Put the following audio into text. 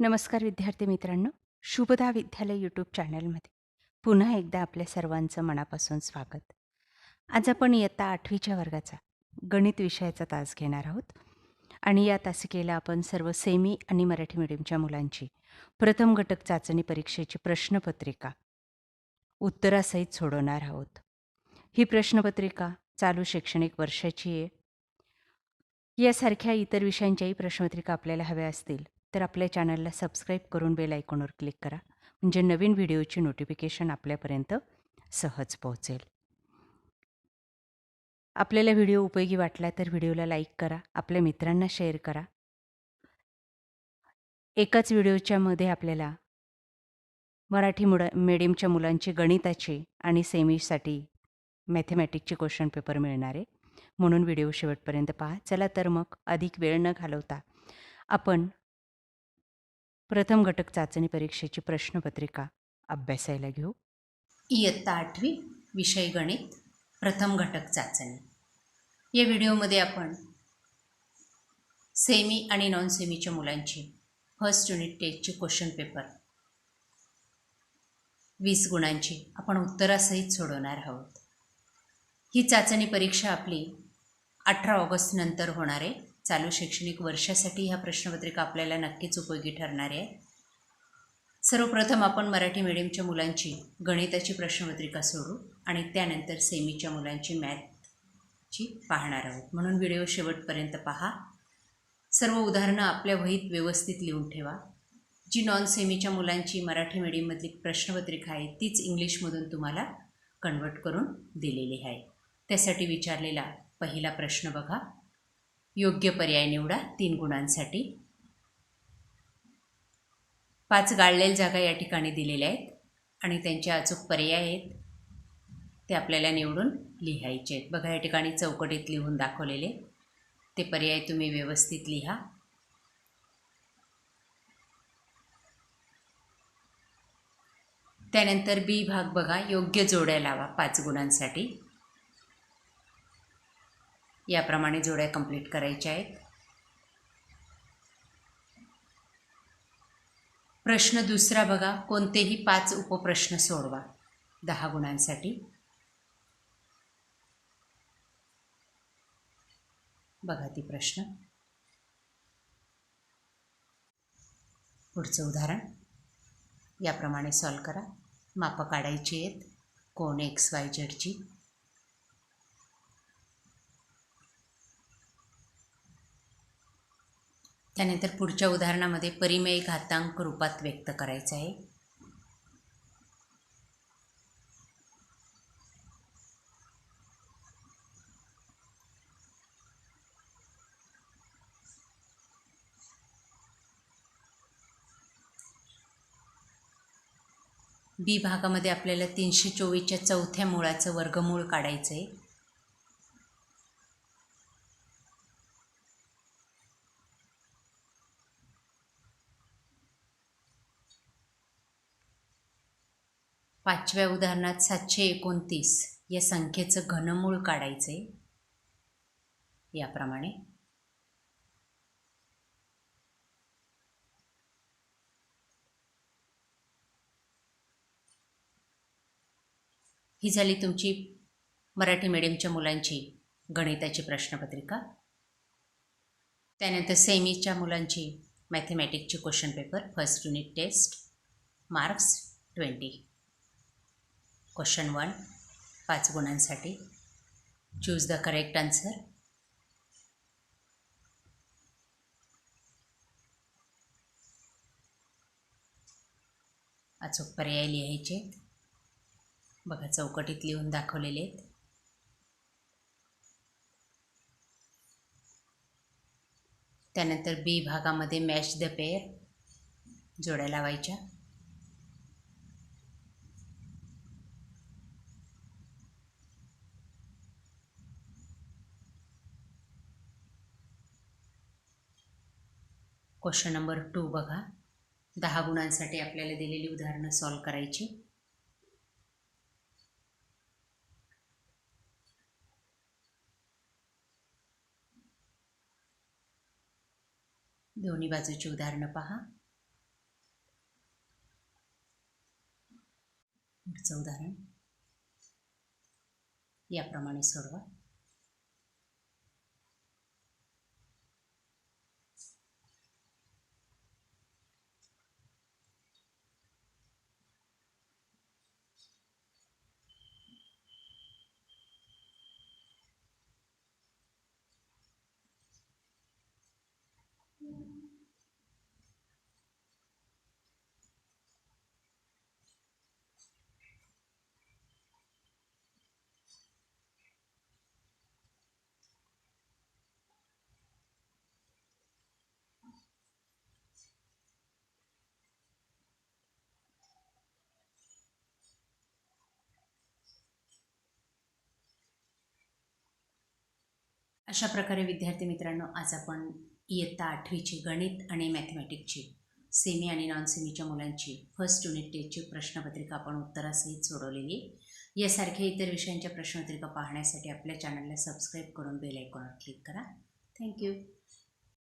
नमस्कार विद्यार्थी मित्रांनो. शुभदा विद्यालय यूट्यूब चॅनलमध्ये. पुन्हा एकदा आपल्या सर्वांचं मनापासून स्वागत. आज आपण इयत्ता आठवीच्या वर्गाचा गणित विषयाचा तास घेणार आहोत. आणि या तासिकेला आपण सर्व सेमी आणि मराठी मीडियमच्या मुलांची प्रथम घटक चाचणी परीक्षेची प्रश्नपत्रिका उत्तरासहित सोडवणार आहोत. ही प्रश्नपत्रिका चालू शैक्षणिक वर्षाची आहे. यासारख्या इतर विषयांच्याही प्रश्नपत्रिका आपल्याला हव्या असतील. तर आपल्या चॅनलला सबस्क्राईब करून बेल आयकॉनवर क्लिक करा म्हणजे नवीन व्हिडिओची नोटिफिकेशन आपल्यापर्यंत सहज पोहोचेल. आपल्याला व्हिडिओ उपयोगी वाटला तर व्हिडिओला लाईक करा आपल्या मित्रांना शेअर करा. एकाच व्हिडिओच्या मध्ये आपल्याला मराठी मुडा मेडियमच्या मुलांची गणिताची आणि सेमीसाठी मॅथेमॅटिकचे क्वेश्चन पेपर मिळणार. आहे म्हणून व्हिडिओ शेवटपर्यंत पहा. चला तर मग अधिक वेळ न घालवता आपण प्रथम घटक चाचणी परीक्षेची प्रश्नपत्रिका अभ्यासायला घेऊ. इयत्ता आठवी विषय गणित प्रथम घटक चाचणी. या व्हिडिओमध्ये आपण सेमी आणि नॉन सेमीच्या मुलांची फर्स्ट युनिट टेस्टची क्वेश्चन पेपर वीस गुणांची आपण उत्तरासहित सोडवणार आहोत. ही चाचणी परीक्षा आपली अठरा ऑगस्ट नंतर होणार आहे. चालू शैक्षणिक वर्षासाठी ह्या प्रश्नपत्रिका आपल्याला नक्कीच उपयोगी ठरणार आहे. सर्वप्रथम आपण मराठी मीडियमच्या मुलांची गणिताची प्रश्नपत्रिका सोडू आणि त्यानंतर सेमीच्या मुलांची मॅथची पाहणार आहोत. म्हणून व्हिडिओ शेवटपर्यंत पहा. सर्व उदाहरणं आपल्या वहीत व्यवस्थित लिहून ठेवा. जी नॉन सेमीच्या मुलांची मराठी मीडियममधली प्रश्नपत्रिका आहे तीच इंग्लिशमधून तुम्हाला कन्वर्ट करून दिलेली आहे. त्यासाठी विचारलेला पहिला प्रश्न बघा. योग्य पर्याय निवडा तीन गुणांसाठी. पाच गाळलेल्या जागा या ठिकाणी दिलेल्या आहेत आणि त्यांचे अचूक पर्याय आहेत. ते आपल्याला निवडून लिहायचे आहेत. बघा या ठिकाणी चौकटीत लिहून दाखवलेले. ते पर्याय तुम्ही व्यवस्थित लिहा. त्यानंतर बी भाग बघा. योग्य जोड्या लावा पाच गुणांसाठी. याप्रमाणे जोड्या कंप्लीट करायच्या आहेत. प्रश्न दुसरा बघा. कोणतेही पाच उपप्रश्न सोडवा. दहा गुणांसाठी. बघा ती प्रश्न. पुढचं उदाहरण. याप्रमाणे सॉल्व करा. मापं काढायची आहेत. कोण एक्स वाय झेडची त्यानंतर पुढच्या उदाहरणामध्ये परिमेय घातांक रूपात व्यक्त करायचं आहे. बी भागामध्ये आपल्याला तीनशे चोवीसच्या चौथ्या मुळाचं वर्गमूळ काढायचं आहे. पाचव्या उदाहरणात सातशे एकोणतीस या संख्येचं घनमूळ काढायचं. आहे याप्रमाणे. ही झाली तुमची मराठी मीडियमच्या मुलांची गणिताची प्रश्नपत्रिका. त्यानंतर सेमीच्या मुलांची मॅथमॅटिकची question paper first unit test marks twenty question one पाच गुणांसाठी. चूज द करेक्ट आन्सर अचूक पर्याय लिहायचे. बघा चौकटीत लिहून दाखवलेले आहेत. त्यानंतर बी भागामध्ये मॅच द पेअर जोड्या लावायच्या. क्वेश्चन नंबर टू बघा. दहा गुणांसाठी आपल्याला दिलेली उदाहरणं सॉल्व करायची. दोन्ही बाजूची उदाहरणं पहा. पुढचं उदाहरण. याप्रमाणे सोडवा. अशा प्रकारे विद्यार्थी मित्रांनो आज आपण इयत्ता आठवीची गणित आणि मॅथमॅटिकची सेमी आणि नॉन सेमीच्या मुलांची फर्स्ट युनिट टेस्टची प्रश्नपत्रिका आपण उत्तरासहित सोडवलेली. यासारख्या इतर विषयांच्या प्रश्नपत्रिका पाहण्यासाठी आपल्या चॅनलला सबस्क्राईब करून बेल आयकॉनवर क्लिक करा. थँक्यू